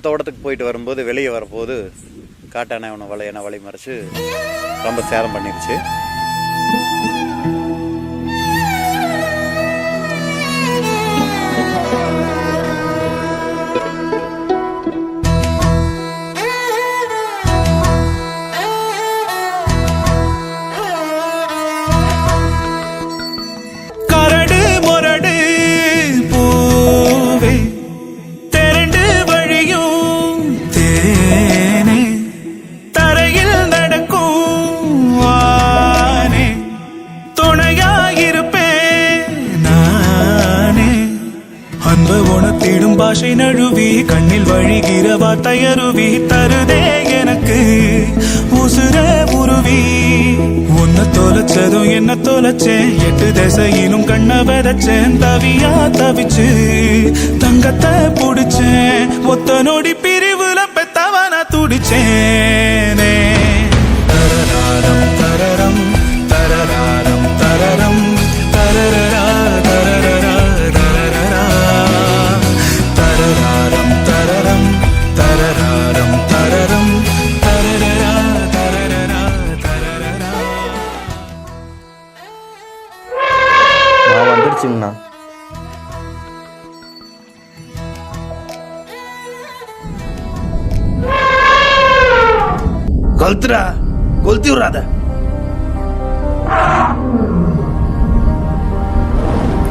தோட்டத்துக்கு போயிட்டு வரும்போது வெளியே வரும்போது காட்டானை அவனை வலையனை வழி மறைச்சு ரொம்ப சேதம் பண்ணிடுச்சு உணர்த்திடும் பாஷை நழுவி கண்ணில் வழிகிற வார்த்தை தருதே எனக்கு. உசுர உருவி. உன்னை தொலைச்சதும் என்ன தொலைச்சேன். எட்டு திசையிலும் கண்ண விதைச்சேன். தவியா தவிச்சு தங்கத்தை புடிச்சேன். ஒத்த நொடி பிரிவுல பெத்தவன துடிச்சேன். கொளுத்துறா கொளுத்தி விடாத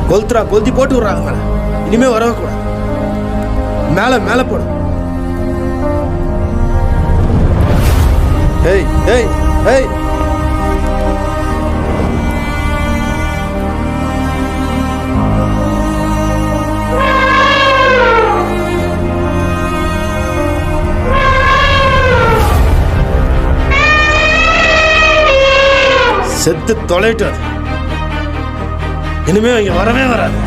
கொளுத்துறா கொளுத்தி போட்டு விடுறாங்க மேல. இனிமே வரவே கூடாது. மேல மேல போடு. ஏய் ஏய் ஏய். செத்து தொலைட்டு அது. இனிமே இங்க வரவே வராது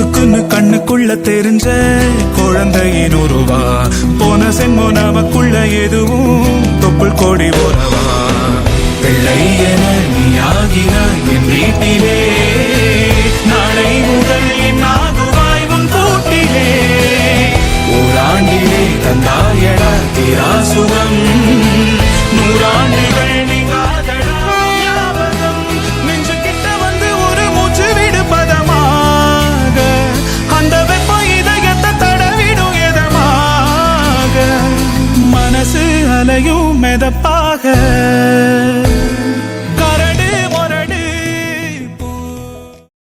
பொசுக்குன்னு கண்ணுக்குள்ள தெரிஞ்ச குழந்தையின் உருவா. போன சென்மோ நமக்குள்ள எதுவும் தொப்புள் கோடி உறவா பிள்ளை என நீ ஆகினாய் என் வீட்டிலே. தலையும் மெதப்பாக.